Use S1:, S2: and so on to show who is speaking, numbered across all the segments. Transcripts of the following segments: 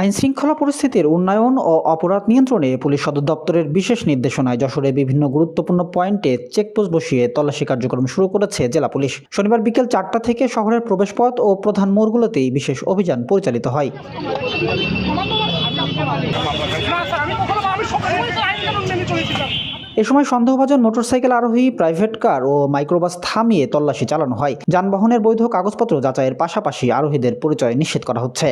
S1: আইনশৃঙ্খলা পরিস্থিতির উন্নয়ন ও অপরাধ নিয়ন্ত্রণে পুলিশ সদর দপ্তরের বিশেষ নির্দেশনায় যশোরে বিভিন্ন গুরুত্বপূর্ণ পয়েন্টে চেকপোস্ট বসিয়ে তল্লাশি কার্যক্রম শুরু করেছে জেলা পুলিশ। শনিবার বিকেল চারটা থেকে শহরের প্রবেশপথ ও প্রধান মোড়গুলোতেই বিশেষ অভিযান পরিচালিত হয়। এ সময় সন্দেহভাজন মোটরসাইকেল আরোহী, প্রাইভেট কার ও মাইক্রোবাস থামিয়ে তল্লাশি চালানো হয়। যানবাহনের বৈধ কাগজপত্র যাচাইয়ের পাশাপাশি আরোহীদের পরিচয় নিশ্চিত করা হচ্ছে।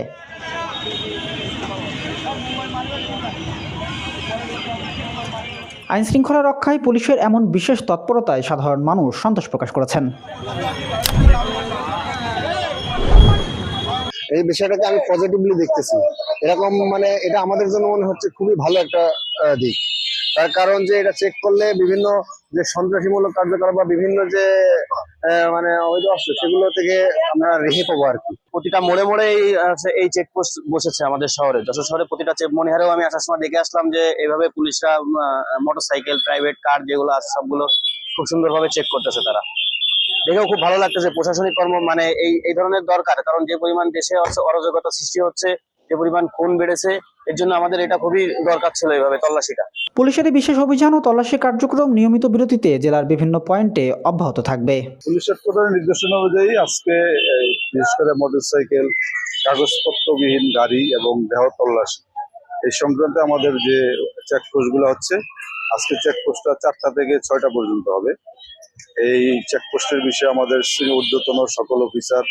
S1: আইন শৃঙ্খলা রক্ষায় পুলিশের এমন বিশেষ তৎপরতায় সাধারণ মানুষ সন্তোষ প্রকাশ করেছেন।
S2: এই বিষয়টাকে আমি পজিটিভলি দেখতেছি। এরকম মানে এটা আমাদের জন্য মনে হচ্ছে খুবই ভালো একটা দিক। তার কারণ যে এটা চেক করলে বিভিন্ন যে সন্ত্রাসীমূলক কার্যকলাপ বা বিভিন্ন যে মানে অবৈধ অস্ত্র, সেগুলো থেকে আমরা রেখে পাবো আর কি।
S3: প্রতিটা মোড়ে মোড়ে এই চেকপোস্ট বসেছে আমাদের শহরে। যশোর শহরে প্রতিটা চেক মনিহারেও আমি আসার সময় দেখে আসলাম যে এইভাবে পুলিশরা মোটরসাইকেল প্রাইভেট কার যেগুলো আছে সবগুলো খুব সুন্দরভাবে চেক করতেছে তারা। দেখেও খুব ভালো লাগতেছে, প্রশাসনিক কর্ম মানে এই এই ধরনের দরকার। কারণ যে পরিমাণ দেশে অরাজকতা সৃষ্টি হচ্ছে, যে পরিমাণ খুন বেড়েছে এর জন্য আমাদের এটা খুবই দরকার ছিল এইভাবে তল্লাশিটা।
S1: পুলিশের বিশেষ অভিযান ও তল্লাশি কার্যক্রম নিয়মিত বিরতিতে জেলার বিভিন্ন পয়েন্টে অব্যাহত থাকবে।
S4: পুলিশ হেডকোয়ার্টারের নির্দেশনা অনুযায়ী আজকে বিশেষ করে মোটরসাইকেল কাগজপত্রবিহীন গাড়ি এবং দেহ তল্লাশি এই সংক্রান্তে আমাদের যে চেকপোস্টগুলো হচ্ছে আজকে চেকপোস্টটা চারটা থেকে ছয়টা পর্যন্ত হবে। এই চেকপোস্টের বিষয়ে আমাদের ঊর্ধ্বতন সকল অফিসার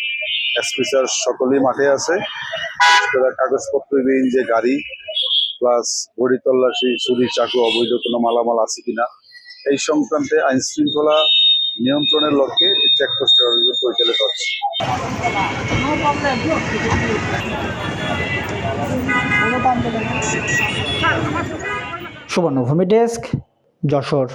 S4: এসপিসার সকলেই মাঠে আছে। করে কাগজপত্রবিহীন যে গাড়ি প্লাস বডি তল্লাশি ছুরি চাকু, অবৈধ কোনো মালামাল আছে কিনা, এই সংক্রান্তে আইন শৃঙ্খলা নিয়ন্ত্রণের লক্ষ্যে অভিযান পরিচালিত হচ্ছে।
S1: সুবর্ণভূমি ডেস্ক, যশোর।